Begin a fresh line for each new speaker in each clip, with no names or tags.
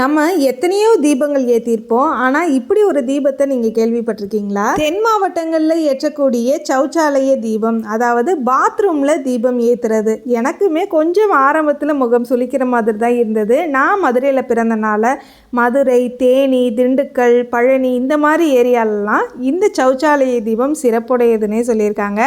நம்ம எத்தனையோ தீபங்கள் ஏற்றிருப்போம் ஆனால் இப்படி ஒரு தீபத்தை நீங்கள் கேள்விப்பட்டிருக்கீங்களா? தென் மாவட்டங்களில் ஏற்றக்கூடிய சௌச்சாலய தீபம் அதாவது பாத்ரூமில் தீபம் ஏற்றுறது எனக்குமே கொஞ்சம் ஆரம்பத்தில் முகம் சுளிக்கிற மாதிரி தான் இருந்தது. நான் மதுரையில் பிறந்தனால மதுரை தேனி திண்டுக்கல் பழனி இந்த மாதிரி ஏரியாலலாம் இந்த சௌச்சாலய தீபம் சிறப்புடையதுன்னே சொல்லியிருக்காங்க.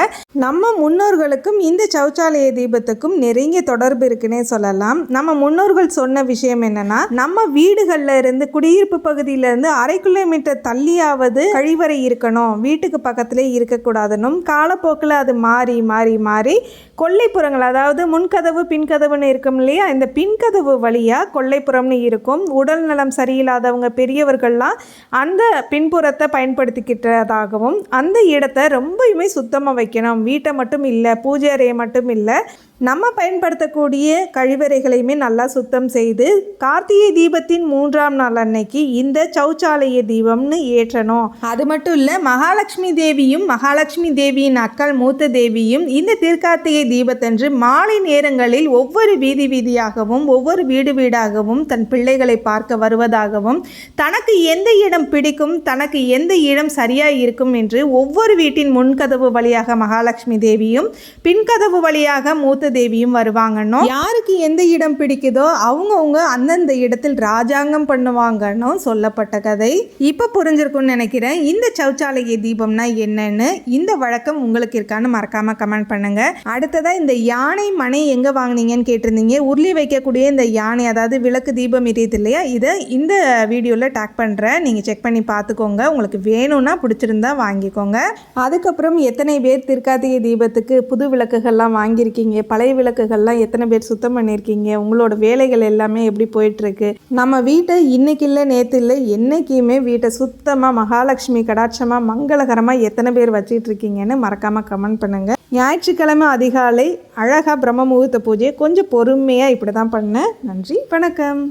நம்ம முன்னோர்களுக்கும் இந்த சௌச்சாலய தீபத்துக்கும் நெருங்கிய தொடர்பு இருக்குன்னே சொல்லலாம். நம்ம முன்னோர்கள் சொன்ன விஷயம் என்னென்னா நம்ம வீடுகளில் இருந்து குடியிருப்பு பகுதியிலேருந்து அரை கிலோமீட்டர் தள்ளியாவது கழிவறை இருக்கணும். வீட்டுக்கு பக்கத்திலே இருக்கக்கூடாதுன்னும் காலப்போக்கில் அது மாறி மாறி மாறி கொல்லைப்புறங்கள் அதாவது முன்கதவு பின்கதவுன்னு இருக்கும் இல்லையா? இந்த பின்கதவு வழியாக கொல்லைப்புறம்னு இருக்கும். உடல் நலம் சரியில்லாதவங்க பெரியவர்கள்லாம் அந்த பின்புறத்தை பயன்படுத்திக்கிட்டதாகவும் அந்த இடத்த ரொம்பயுமே சுத்தமாக வைக்கணும். வீட்டை மட்டும் இல்லை பூஜை அறையை மட்டும் இல்லை நம்ம பயன்படுத்தக்கூடிய கழிவறைகளையுமே நல்லா சுத்தம் செய்து கார்த்திகை தீபத்தின் மூன்றாம் நாள் அன்னைக்கு இந்த சௌச்சாலய தீபம்னு ஏற்றணும். அது மட்டும் இல்லை மகாலட்சுமி தேவியும் மகாலட்சுமி தேவியின் அக்கள் மூத்த தேவியும் இந்த திருக்கார்த்திகை தீபத்தன்று மாலை நேரங்களில் ஒவ்வொரு வீதி வீதியாகவும் ஒவ்வொரு வீடு வீடாகவும் தன் பிள்ளைகளை பார்க்க வருவதாகவும் தனக்கு எந்த இடம் பிடிக்கும் தனக்கு எந்த இடம் சரியாக இருக்கும் என்று ஒவ்வொரு வீட்டின் முன்கதவு வழியாக மகாலட்சுமி தேவியும் பின்கதவு வழியாக மூத்த தேவியும் வருவாங்கன்னும் யாருக்கு எந்த இடம் பிடிக்குதோ அவங்கவுங்க அந்தந்த இடத்தில் ராஜாங்கம் பண்ணுவாங்கன்னு சொல்லப்பட்ட கதை. இப்போ புரிஞ்சிருக்கும்னு நினைக்கிறேன். இந்த சௌச்சாலய தீபம்னா என்னன்னு இந்த வழக்கம் உங்களுக்கு இருக்கான்னு மறக்காம கமெண்ட் பண்ணுங்க. அடுத்ததா இந்த யானை மனை எங்க வாங்குனீங்கன்னு கேட்டிருந்தீங்க. உருளி வைக்கக்கூடிய இந்த யானை அதாவது விளக்கு தீபம் எரியுது இல்லையா? இதை இந்த வீடியோவில் டேக் பண்ணுறேன் நீங்கள் செக் பண்ணி பார்த்துக்கோங்க. உங்களுக்கு வேணும்னா பிடிச்சிருந்தா வாங்கிக்கோங்க. அதுக்கப்புறம் எத்தனை பேர் திருக்கார்த்திகை தீபத்துக்கு புது விளக்குகள்லாம் வாங்கியிருக்கீங்க? பழைய விளக்குகள்லாம் எத்தனை பேர் சுத்தம் பண்ணியிருக்கீங்க? உங்களோட வேலைகள் எல்லாமே எப்படி போயிட்டுருக்கு? நம்ம வீட்டை இன்னைக்கு இல்லை நேற்று இல்லை என்றைக்குமே வீட்டை சுத்தமாக மகாலட்சுமி கடாட்சமாக மங்களகரமாக எத்தனை பேர் வச்சிட்டு இருக்கீங்கன்னு மறக்காமல் கமெண்ட் பண்ணுங்கள் ஞாயிற்றுக்கிழமை அதிகாலை அழகாக பிரம்ம முகூர்த்த பூஜையை கொஞ்சம் பொறுமையாக இப்படி தான் பண்ணேன். நன்றி வணக்கம்.